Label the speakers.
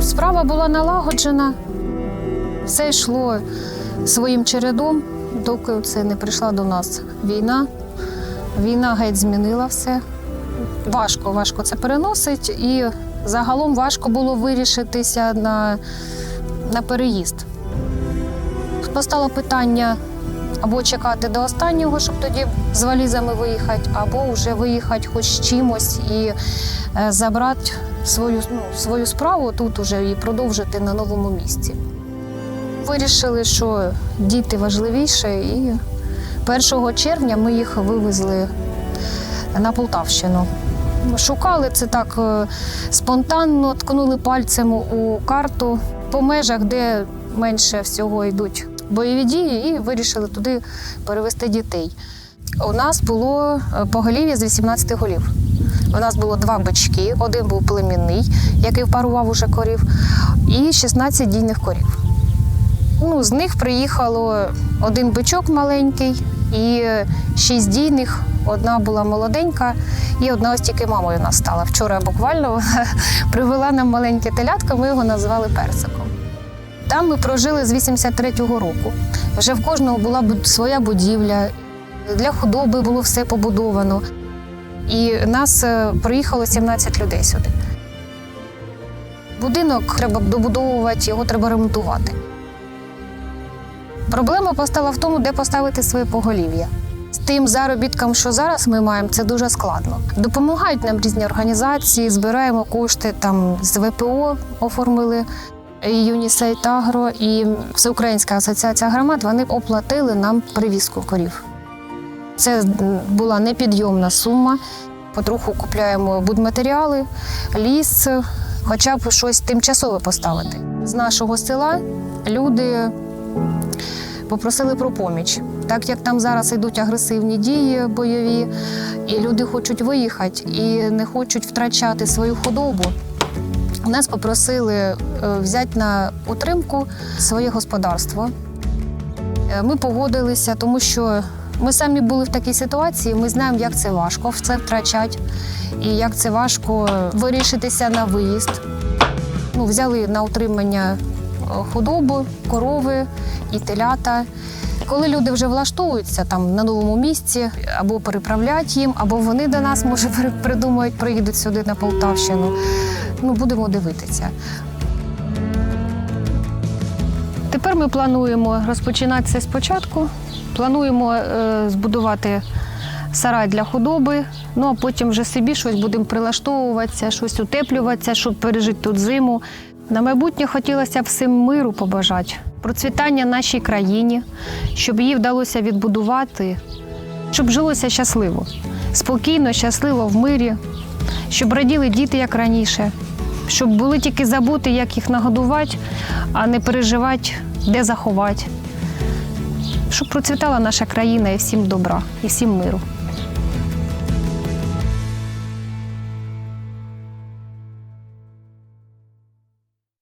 Speaker 1: Справа була налагоджена, все йшло своїм чередом, доки це не прийшла до нас війна. Війна геть змінила все. Важко, важко це переносить, і загалом важко було вирішитися на, на переїзд. Постало питання або чекати до останнього, щоб тоді з валізами виїхати, або вже виїхати хоч чимось і е, забрати свою, ну, свою справу тут уже і продовжити на новому місці. Вирішили, що діти важливіше, і 1 червня ми їх вивезли на Полтавщину. Шукали це так е, спонтанно, ткнули пальцем у карту по межах, де менше всього йдуть бойові дії, і вирішили туди перевезти дітей. У нас було е, поголів'я з 18 голів. У нас було два бички, один був племінний, який впарував уже корів, і 16 дійних корів. Ну, з них приїхало один бичок маленький і шість дійних. Одна була молоденька, і одна ось тільки мамою нас стала. Вчора буквально вона привела нам маленьке телятко, ми його назвали персиком. Там ми прожили з 83-го року. Вже в кожного була своя будівля, для худоби було все побудовано. І нас е, приїхало 17 людей сюди. Будинок треба добудовувати, його треба ремонтувати. Проблема постала в тому, де поставити своє поголів'я. З тим заробітком, що зараз ми маємо, це дуже складно. Допомагають нам різні організації, збираємо кошти там з ВПО оформили. ЮНІСЕЙ Агро і Всеукраїнська асоціація громад вони оплатили нам привізку корів. Це була непідйомна сума. Потроху купляємо будматеріали, ліс, хоча б щось тимчасове поставити. З нашого села люди попросили про поміч. Так як там зараз йдуть агресивні дії бойові, і люди хочуть виїхати і не хочуть втрачати свою худобу. Нас попросили е, взяти на утримку своє господарство. Е, Ми погодилися, тому що ми самі були в такій ситуації. Ми знаємо, як це важко все втрачати, і як це важко вирішитися на виїзд. Ну, взяли на утримання е, худобу, корови і телята. Коли люди вже влаштовуються там на новому місці, або переправлять їм, або вони до нас може придумають, приїдуть сюди на Полтавщину. Ну, будемо дивитися. Тепер ми плануємо розпочинати це спочатку. Плануємо е, збудувати сарай для худоби, ну а потім вже собі щось будемо прилаштовуватися, щось утеплюватися, щоб пережити тут зиму. На майбутнє хотілося всім миру побажати, процвітання нашій країні, щоб її вдалося відбудувати, щоб жилося щасливо, спокійно, щасливо в мирі, щоб раділи діти як раніше, щоб були тільки забути, як їх нагодувати, а не переживати, де заховати. Щоб процвітала наша країна і всім добра, і всім миру.